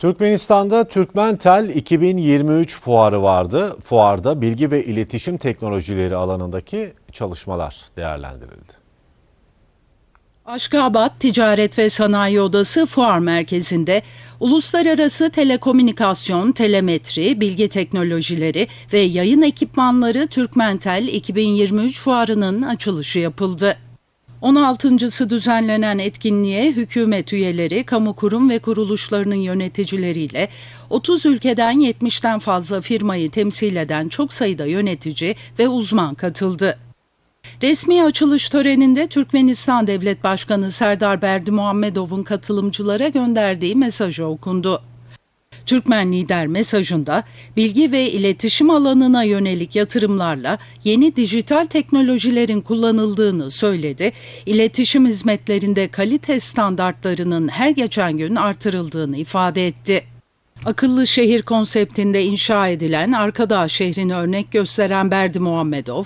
Türkmenistan'da Türkmentel 2023 fuarı vardı. Fuarda bilgi ve iletişim teknolojileri alanındaki çalışmalar değerlendirildi. Aşkabat Ticaret ve Sanayi Odası Fuar Merkezi'nde uluslararası telekomünikasyon, telemetri, bilgi teknolojileri ve yayın ekipmanları Türkmentel 2023 fuarının açılışı yapıldı. 16.sı düzenlenen etkinliğe hükümet üyeleri, kamu kurum ve kuruluşlarının yöneticileriyle 30 ülkeden 70'ten fazla firmayı temsil eden çok sayıda yönetici ve uzman katıldı. Resmi açılış töreninde Türkmenistan Devlet Başkanı Serdar Berdi Muhammedov'un katılımcılara gönderdiği mesajı okundu. Türkmen lider mesajında bilgi ve iletişim alanına yönelik yatırımlarla yeni dijital teknolojilerin kullanıldığını söyledi. İletişim hizmetlerinde kalite standartlarının her geçen gün artırıldığını ifade etti. Akıllı şehir konseptinde inşa edilen Arkadağ şehrini örnek gösteren Berdi Muhammedov,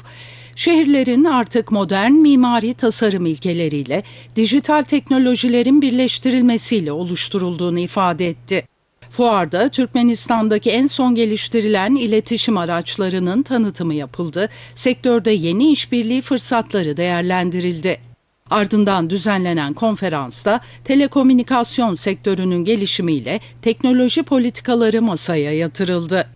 şehirlerin artık modern mimari tasarım ilkeleriyle dijital teknolojilerin birleştirilmesiyle oluşturulduğunu ifade etti. Fuarda Türkmenistan'daki en son geliştirilen iletişim araçlarının tanıtımı yapıldı. Sektörde yeni işbirliği fırsatları değerlendirildi. Ardından düzenlenen konferansta telekomünikasyon sektörünün gelişimiyle teknoloji politikaları masaya yatırıldı.